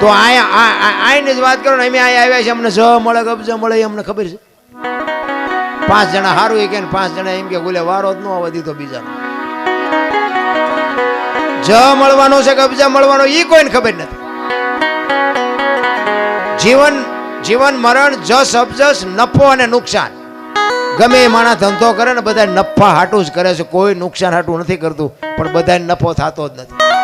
તો આઈને જ વાત કરો ને, અમે અહીંયા આવ્યા છીએ અમને સ મળે કબજ મળે અમને ખબર છે. પાંચ જણા સારું એ કે પાંચ જણા એમ કે, બોલે, વારો જ ન આવવા દીધો બીજાનો. જ મળવાનો છે કબજા મળવાનો એ કોઈને ખબર નથી. જીવન જીવન, મરણ, જસ અબજસ નફો અને નુકસાન. ગમે એ માણસ ધંધો કરે ને બધા નફા હાટું જ કરે છે. કોઈ નુકસાન હાટું નથી કરતું, પણ બધાને નફો થતો જ નથી.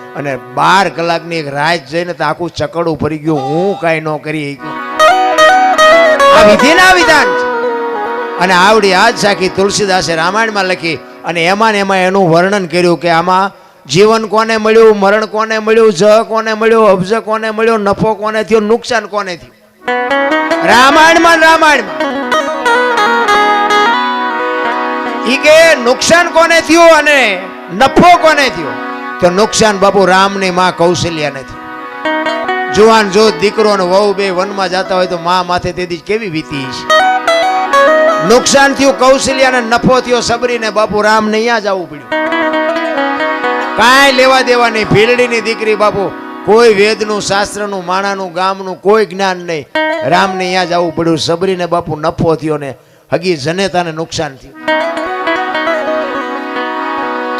અને બાર કલાકની એક રાત જઈને તો આખું ચકડું ફરી ગયું. હું કાંઈ ન કરી આ વિધિના વિધાન અને આવડી આજ સાખી તુલસીદાસે રામાયણમાં લખી અને એમાં ને એમાં એનું વર્ણન કર્યું કે આમાં જીવન કોને મળ્યું, મરણ કોને મળ્યું જ કોને મળ્યું, અબજ કોને મળ્યો, નફો કોને થયો, નુકસાન કોને થયું? રામાયણમાં રામાયણમાં. ઈ કે નુકસાન કોને થયું અને નફો કોને થયો? તો નુકસાન બાપુ રામની માં કૌશલ્યાને થયું જુવાન જો દીકરો ને વહુ બે વનમાં જતા હોય તો માં માથે તેથી કેવી વીતી છે નુકસાન થયું કૌશલ્યા નફો થયો સબરીને બાપુ રામ ને અહીંયા જવું પડ્યું. કાંઈ લેવા દેવા નહીં ભીલડીની દીકરી બાપુ, કોઈ વેદનું, શાસ્ત્રનું, માણાનું, ગામનું કોઈ જ્ઞાન નહીં. રામને અહીંયા જવું પડ્યું. સબરીને બાપુ નફો થયો ને હગી જનેતાને નુકસાન થયું.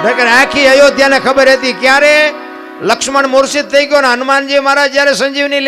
નકર આખી અયોધ્યાને ખબર હતી ક્યારે લક્ષ્મણ મૂર્છિત થઈ ગયો ને હનુમાનજી મહારાજ જ્યારે સંજીવની